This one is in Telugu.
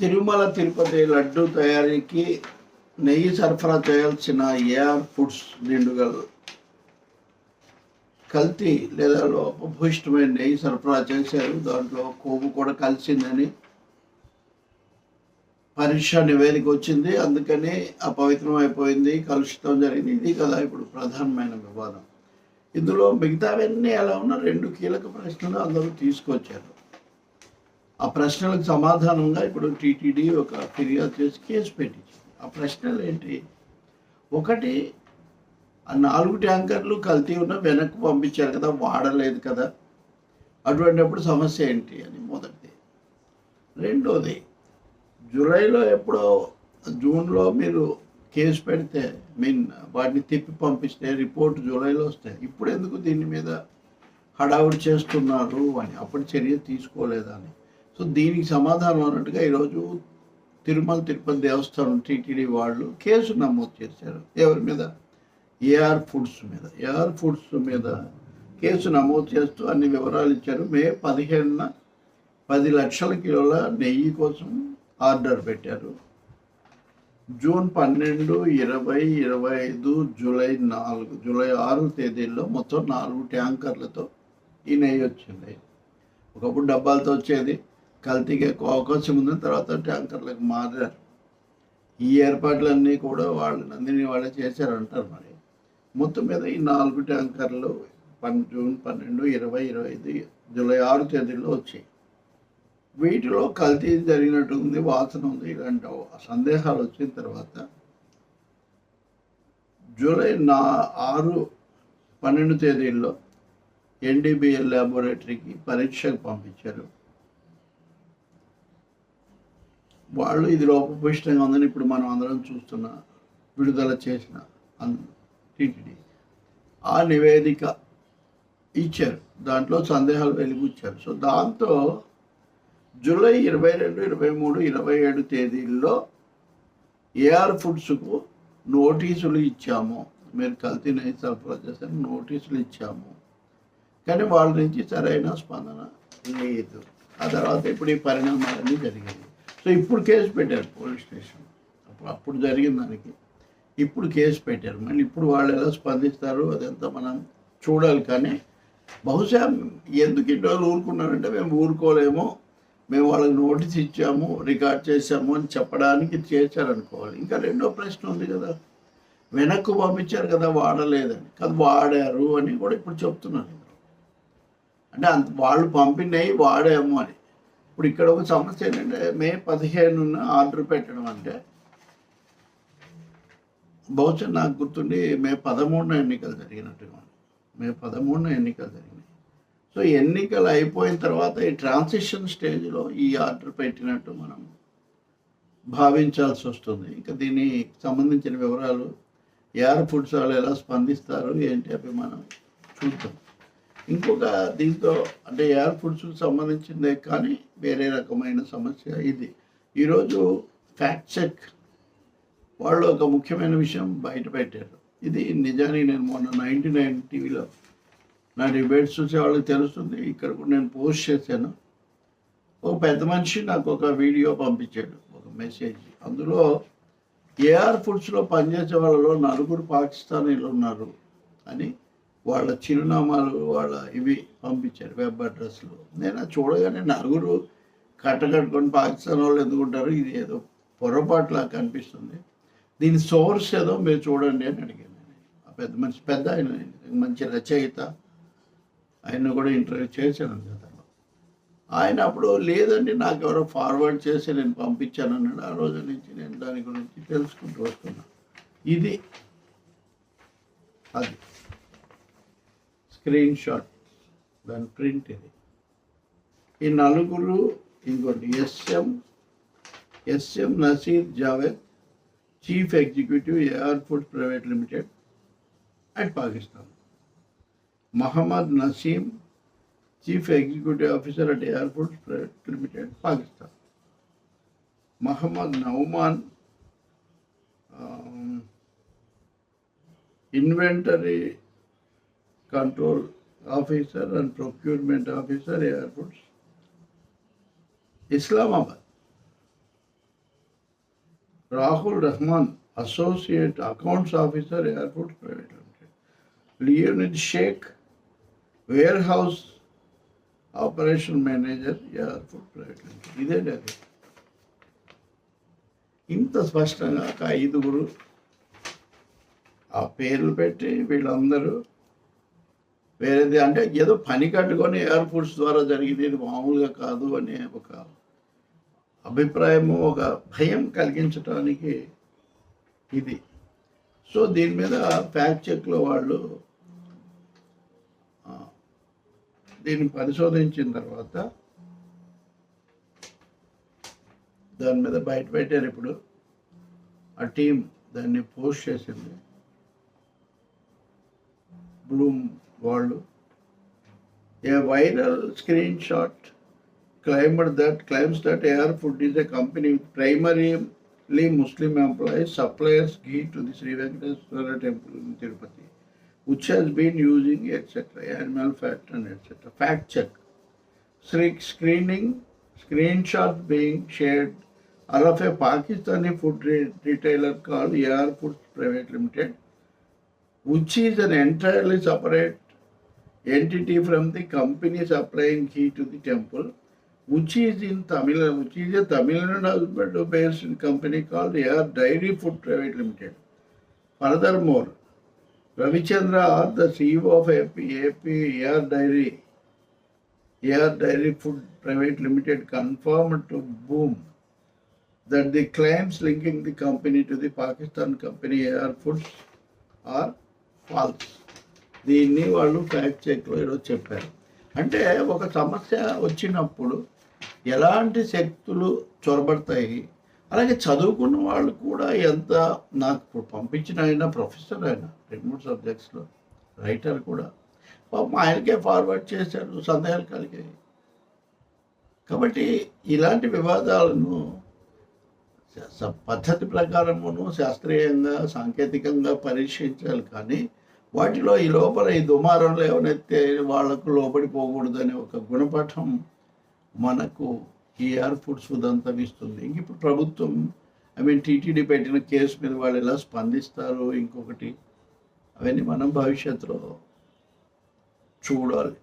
తిరుమల తిరుపతి లడ్డు తయారీకి నెయ్యి సరఫరా చేయాల్సిన ఏఆర్ ఫుడ్స్ నిండుగలు కల్తీ లేదా లోపభూయిష్టమైన నెయ్యి సరఫరా చేశారు. దాంట్లో కొవ్వు కూడా కలిసిందని పరీక్ష నివేదిక వచ్చింది. అందుకని అపవిత్రం అయిపోయింది కలుషితం జరిగింది. ఇది కదా ఇప్పుడు ప్రధానమైన వివాదం. ఇందులో మిగతావన్నీ ఎలా ఉన్నా రెండు కీలక ప్రశ్నలు అందరూ తీసుకొచ్చారు. ఆ ప్రశ్నలకు సమాధానంగా ఇప్పుడు టీటీడీ ఒక ఫిర్యాదు చేసి కేసు పెట్టించింది ఆ ప్రశ్నలు ఏంటి? ఒకటి ఆ నాలుగు ట్యాంకర్లు కల్తీ ఉన్న వెనక్కి పంపించారు కదా వాడలేదు కదా. అటువంటిప్పుడు సమస్య ఏంటి అని మొదటిది. రెండోది జూలైలో ఎప్పుడో జూన్లో మీరు కేసు పెడితే మీన్ వాటిని తిప్పి పంపిస్తే రిపోర్ట్ జూలైలో వస్తాయి. ఇప్పుడు ఎందుకు దీని మీద హడావుడి చేస్తున్నారు అని అప్పుడు చర్య తీసుకోలేదని సో దీనికి సమాధానం అన్నట్టుగా ఈరోజు తిరుమల తిరుపతి దేవస్థానం టీటీడీ వాళ్ళు కేసు నమోదు చేశారు. ఎవరి మీద? ఏఆర్ ఫుడ్స్ మీద. ఏఆర్ ఫుడ్స్ మీద కేసు నమోదు చేస్తూ అన్ని వివరాలు ఇచ్చారు. మే పదిహేనున పది లక్షల కిలోల నెయ్యి కోసం ఆర్డర్ పెట్టారు. జూన్ పన్నెండు ఇరవై ఇరవై ఐదు జూలై నాలుగు జూలై ఆరు తేదీల్లో మొత్తం నాలుగు ట్యాంకర్లతో ఈ నెయ్యి వచ్చింది. ఒకప్పుడు డబ్బాలతో వచ్చేది. కల్తీకి ఎక్కువ అవకాశం ఉంది. తర్వాత ట్యాంకర్లకు మారారు. ఈ ఏర్పాట్లన్నీ కూడా వాళ్ళు నందిని వాళ్ళే చేశారంటారు మరి. మొత్తం మీద ఈ నాలుగు ట్యాంకర్లు పన్ జూన్ పన్నెండు ఇరవై ఇరవై ఐదు జూలై ఆరు తేదీల్లో వచ్చాయి. వీటిలో కల్తీ జరిగినట్టు ఉంది వాసన ఉంది ఇలాంటి సందేహాలు వచ్చిన తర్వాత జూలై నా ఆరు పన్నెండు తేదీల్లో ఎన్డీబీఎల్ ల్యాబొరేటరీకి పరీక్షకు పంపించారు. వాళ్ళు ఇది లోపభూయిష్టంగా ఉందని ఇప్పుడు మనం అందరం చూస్తున్న విడుదల చేసిన టీటీడీ. ఆ నివేదిక ఇచ్చారు. దాంట్లో సందేహాలు వెలిబుచ్చారు సో దాంతో జూలై ఇరవై రెండు ఇరవై మూడు ఇరవై ఏడు తేదీల్లో ఏఆర్ ఫుడ్స్కు నోటీసులు ఇచ్చాము. మీరు కల్తీ నెయ్యి సరఫరా చేశారు నోటీసులు ఇచ్చాము. కానీ వాళ్ళ నుంచి సరైన స్పందన లేదు. ఆ తర్వాత ఇప్పుడు ఈ పరిణామాలన్నీ జరిగాయి. సో ఇప్పుడు కేసు పెట్టారు పోలీస్ స్టేషన్. అప్పుడు అప్పుడు జరిగిన దానికి. ఇప్పుడు కేసు పెట్టారు. మళ్ళీ ఇప్పుడు వాళ్ళు ఎలా స్పందిస్తారు అదంతా మనం చూడాలి. కానీ బహుశా ఎందుకు ఇన్ని రోజులు ఊరుకున్నారంటే మేము ఊరుకోలేము. మేము వాళ్ళకి నోటీస్ ఇచ్చాము రికార్డ్ చేశాము అని చెప్పడానికి చేశారనుకోవాలి. ఇంకా రెండో ప్రశ్న ఉంది కదా. వెనక్కు పంపించారు కదా వాడలేదని. కదా వాడారు అని కూడా ఇప్పుడు చెప్తున్నారు. అంటే అంత వాళ్ళు పంపినవి వాడాము అని. ఇప్పుడు ఇక్కడ ఒక సమస్య ఏంటంటే మే పదిహేనున ఆర్డర్ పెట్టడం అంటే బహుశా నాకు గుర్తుండి మే పదమూడున ఎన్నికలు జరిగినట్టుగా మే పదమూడున ఎన్నికలు జరిగినాయి. సో ఎన్నికలు అయిపోయిన తర్వాత ఈ ట్రాన్సిషన్ స్టేజ్లో ఈ ఆర్డర్ పెట్టినట్టు మనం భావించాల్సి వస్తుంది. ఇంకా దీనికి సంబంధించిన వివరాలు ఏఆర్ ఫుడ్స్ వాళ్ళు ఎలా స్పందిస్తారు ఏంటి అవి మనం చూద్దాం. ఇంకొక దీంతో అంటే ఎయిర్ ఫుడ్స్కి సంబంధించిందే కానీ వేరే రకమైన సమస్య ఇది. ఈరోజు ఫ్యాక్ట్ చెక్ వాళ్ళు ఒక ముఖ్యమైన విషయం బయట పెట్టారు. ఇది నిజానికి నేను మొన్న నైంటీ నైన్ టీవీలో నా డిబేట్స్ చూసే వాళ్ళకి తెలుస్తుంది. ఇక్కడ కూడా నేను పోస్ట్ చేశాను. ఒక పెద్ద మనిషి నాకు ఒక వీడియో పంపించాడు ఒక మెసేజ్. అందులో ఏఆర్ ఫుడ్స్లో పనిచేసే వాళ్ళలో నలుగురు పాకిస్తానీలు ఉన్నారు అని వాళ్ళ చిరునామాలు వాళ్ళ ఇవి పంపించారు వెబ్ అడ్రస్లు. నేను చూడగానే నలుగురు కట్టకట్టుకొని పాకిస్తాన్ వాళ్ళు ఎందుకుంటారు ఇది ఏదో పొరపాటులా కనిపిస్తుంది. దీని సోర్స్ ఏదో మీరు చూడండి అని అడిగాను ఆ పెద్ద మనిషి పెద్ద ఆయన మంచి రచయిత. ఆయన కూడా ఇంటర్వ్యూ చేశాను గతంలో ఆయన అప్పుడు లేదండి నాకు ఎవరో ఫార్వర్డ్ చేసి నేను పంపించాను అన్నాడు. ఆ రోజు నుంచి నేను దాని గురించి తెలుసుకుంటూ వస్తున్నాను ఇది అది. Screen shot. దాని ప్రింట్ ఇది. ఈ నలుగురు ఇంకోటి S M S M Naseer Javed chief executive A R food private limited at Pakistan. Mohammad Naseem chief executive officer at A R private limited Pakistan. Mohammad Nauman inventory control officer and procurement officer airports Islamabad Rahul Rahman associate accounts officer airport private limited Leonid Sheikh warehouse operation manager airport private limited ఇదే అది ఇంత స్పష్టంగా ఒక ఐదుగురు ఆ పేర్లు పెట్టి వీళ్ళందరూ వేరేది అంటే ఏదో పని కట్టుకొని ఎయిర్ ఫోర్స్ ద్వారా జరిగింది ఇది మామూలుగా కాదు అనే ఒక అభిప్రాయము ఒక భయం కలిగించడానికి ఇది. సో దీని మీద ఫ్యాక్ట్ చెక్లో వాళ్ళు దీన్ని పరిశోధించిన తర్వాత దాని మీద బయట పెట్టారు ఇప్పుడు. ఆ టీం దాన్ని పోస్ట్ చేసింది. బ్లూమ్ వాళ్ళు a viral screenshot claimed that claims that Air Food is a company with primarily Muslim employees suppliers ghee to the Sri Venkateswara temple in Tirupati, which has been using etc. animal fat and etc. Fact check. Screen- Screening screenshots being shared are of a Pakistani food re- retailer called Air Foods Private Limited, which is an entirely separate entity from the company supplying ghee to the temple, which is in Tamil, Nadu, which is a Tamil Nadu based company called Air Dairy Food Private Limited. Furthermore, Ravichandra, the CEO of AP, AP Air Dairy, Air Dairy Food Private Limited, confirmed to Boom that the claims linking the company to the Pakistan company Air Foods are false. దీన్ని వాళ్ళు ఫ్యాక్ట్ చెక్లో ఏదో చెప్పారు. అంటే ఒక సమస్య వచ్చినప్పుడు ఎలాంటి శక్తులు చొరబడతాయి? అలాగే చదువుకున్న వాళ్ళు కూడా ఎంత నాకు ఇప్పుడు పంపించిన ఆయన ప్రొఫెసర్ ఆయన రెండు మూడు సబ్జెక్ట్స్లో రైటర్ కూడా. పాపం ఆయనకే ఫార్వర్డ్ చేశారు సందేహాలు కలిగాయి. కాబట్టి ఇలాంటి వివాదాలను పద్ధతి ప్రకారమును శాస్త్రీయంగా సాంకేతికంగా పరీక్షించాలి కానీ వాటిలో ఈ లోపల ఈ దుమారంలో ఏమైతే వాళ్ళకు లోపడిపోకూడదు అనే ఒక గుణపాఠం మనకు ఈ ఎయిర్ ఫుడ్స్ ఉదంతమిస్తుంది ఇంక ఇప్పుడు ప్రభుత్వం ఐ మీన్ టీటీడీ పెట్టిన కేసు మీద వాళ్ళు ఎలా స్పందిస్తారు ఇంకొకటి అవన్నీ మనం భవిష్యత్తులో చూడాలి.